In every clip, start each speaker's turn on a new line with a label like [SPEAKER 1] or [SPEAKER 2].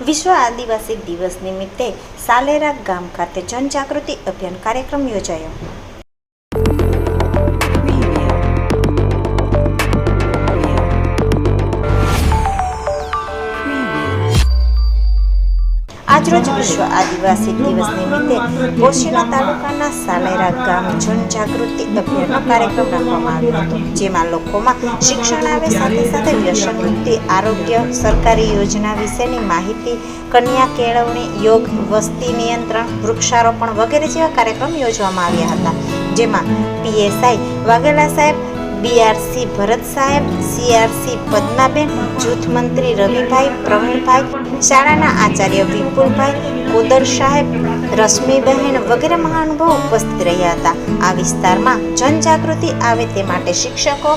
[SPEAKER 1] વિશ્વ આદિવાસી દિવસ નિમિત્તે સાલેરા ગામ ખાતે જનજાગૃતિ અભિયાન કાર્યક્રમ યોજાયો. આજરોજ વિશ્વ આદિવાસી દિવસ નિમિત્તે કોશીના તાલુકાના સાલેરા ગામ જનજાગૃતિ અભિયાનનો કાર્યક્રમ રાખવામાં આવ્યો હતો, જેમાં લોકોમાં શિક્ષણ આવે સાથે સાથે વ્યસન મુક્તિ, આરોગ્ય, સરકારી યોજના વિશેની માહિતી, કન્યા કેળવણી, યોગ, વસ્તી નિયંત્રણ, વૃક્ષારોપણ વગેરે જેવા કાર્યક્રમ યોજવામાં આવ્યા હતા, જેમાં પીએસઆઈ વાઘેલા સાહેબ બીઆરસી ભરત સાહેબ સીઆરસી પદ્માબેન, જૂથ મંત્રી રવિભાઈ પ્રવીણભાઈ, શાળાના આચાર્ય વિપુલભાઈ કોદર સાહેબ, રશ્મિબહેન વગેરે મહાનુભાવો ઉપસ્થિત રહ્યા હતા. આ વિસ્તારમાં જનજાગૃતિ આવે તે માટે શિક્ષકો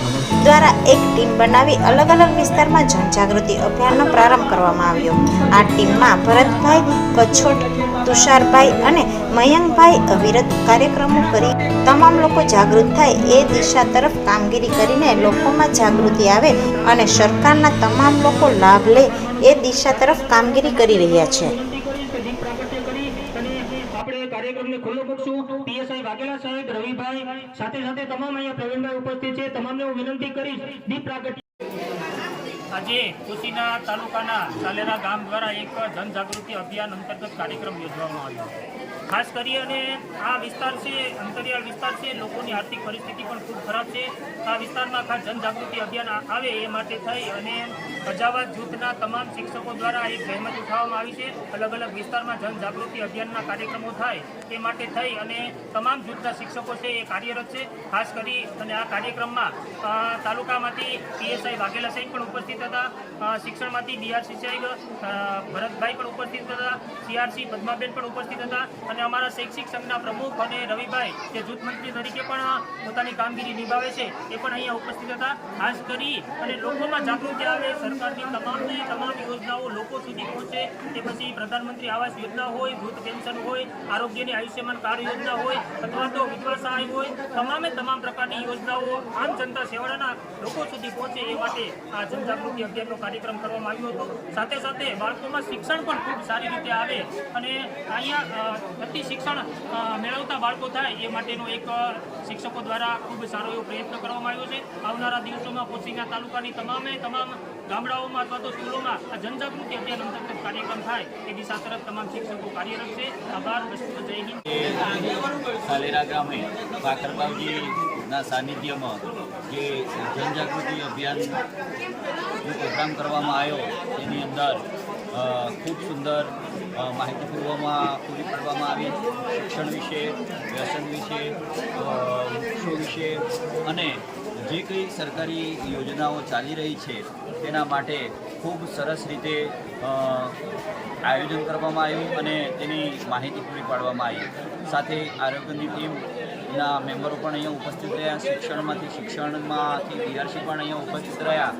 [SPEAKER 1] દ્વારા એક ટીમ બનાવી અલગ અલગ વિસ્તારમાં જનજાગૃતિ અભિયાનનો પ્રારંભ કરવામાં આવ્યો. આ ટીમમાં ભરતભાઈ કછોટ તુષારભાઈ અને મયંકભાઈ અવિરત કાર્યક્રમો કરી. તમામ લોકો જાગૃત થાય એ દિશા તરફ કામગીરી કરીને લોકોમાં જાગૃતિ આવે અને સરકારના તમામ લોકો લાભ લે એ દિશા તરફ કામગીરી કરી રહ્યા છે.
[SPEAKER 2] સાથે તમામ અહીંયા પ્રવીણભાઈ ઉપસ્થિત છે તમામને હું વિનંતી કરીશ દીપ પ્રાગટ્ય
[SPEAKER 3] આજે કુશીના તાલુકાના સાલેરા ગામ દ્વારા એક જનજાગૃતિ અભિયાન અંતર્ગત કાર્યક્રમ યોજવામાં આવ્યો. ખાસ કરી અને આ વિસ્તાર છે, અંતરિયાળ વિસ્તાર છે, લોકોની આર્થિક પરિસ્થિતિ પણ ખૂબ ખરાબ છે. આ વિસ્તારમાં ખાસ જનજાગૃતિ અભિયાન આવે એ માટે થઈ અને પ્રજાવાદ જૂથના તમામ શિક્ષકો દ્વારા એક જહેમત ઉઠાવવામાં આવી છે. અલગ અલગ વિસ્તારમાં જનજાગૃતિ અભિયાનના કાર્યક્રમો થાય તે માટે થઈ અને તમામ જૂથના શિક્ષકો છે એ કાર્યરત છે. ખાસ કરી અને આ કાર્યક્રમમાં તાલુકામાંથી પીએસઆઈ વાઘેલા સાહેબ પણ ઉપસ્થિત હતા. શિક્ષણમાંથી બીઆરસી સાહેબ ભરતભાઈ પણ ઉપસ્થિત હતા. સીઆરસી, પદ્માબેન પણ ઉપસ્થિત હતા. અને અમારા શૈક્ષિક સંઘના પ્રમુખ અને રવિભાઈ, જે જૂથ મંત્રી તરીકે પણ પોતાની કામગીરી નિભાવે છે, એ પણ અહીંયા ઉપસ્થિત હતા. ખાસ કરી અને લોકોમાં જાગૃતિ આવે, સરકારની તમામને તમામ યોજનાઓ લોકો સુધી પહોંચે, તે પછી પ્રધાનમંત્રી આવાસ યોજના હોય, વૃદ્ધ પેન્શન હોય, આરોગ્યની આયુષ્યમાન કાર્ડ યોજના હોય, અથવા તો વિધવા સહાય હોય, તમામે તમામ પ્રકારની યોજનાઓ આમ જનતા સેવાળાના લોકો સુધી પહોંચે એ માટે આ જનજાગૃતિ અભિયાનનો કાર્યક્રમ કરવામાં આવ્યો હતો. સાથે સાથે બાળકોમાં શિક્ષણ પણ ખૂબ સારી રીતે આવે અને અહીંયા અતિ શિક્ષણ મેળવતા બાળકો થાય એ માટેનો એક શિક્ષકો દ્વારા ખૂબ સારો એવો પ્રયત્ન કરવામાં આવ્યો છે. આવનારા દિવસોમાં પોશીના તાલુકાની તમામે તમામ ગામડાઓમાં અથવા તો સ્કૂલોમાં આ જનજાગૃતિ અભિયાન અંતર્ગત કાર્યક્રમ થાય એ દિશા તરફ તમામ શિક્ષકો કાર્યરત છે. આભાર, જય હિન્દ.
[SPEAKER 4] સાલેરા ગામે ભાખરબાવજીના સાનિધ્યમાં જે જનજાગૃતિ અભિયાનનો પ્રોગ્રામ કરવામાં આવ્યો તેની અંદર ખૂબ સુંદર માહિતી પૂર્વમાં પૂરી પાડવામાં આવી. શિક્ષણ વિશે, વ્યસન વિશે વૃક્ષો વિશે અને જે કંઈ સરકારી યોજનાઓ ચાલી રહી છે, તેના માટે ખૂબ સરસ રીતે આયોજન કરવામાં આવ્યું અને તેની માહિતી પૂરી પાડવામાં આવી. સાથે આરોગ્યની ટીમના મેમ્બરો પણ અહીંયા ઉપસ્થિત રહ્યા. શિક્ષણમાંથી શિક્ષણમાંથી બીઆરસી પણ અહીંયા ઉપસ્થિત રહ્યા.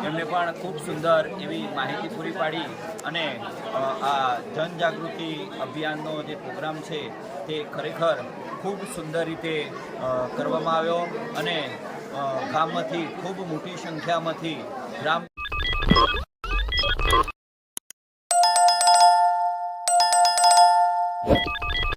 [SPEAKER 4] એમને પણ ખૂબ સુંદર એવી માહિતી પૂરી પાડી અને આ જનજાગૃતિ અભિયાનનો જે પ્રોગ્રામ છે તે ખરેખર ખૂબ સુંદર રીતે કરવામાં આવ્યો અને ગામમાંથી ખૂબ મોટી સંખ્યામાંથી ગ્રામ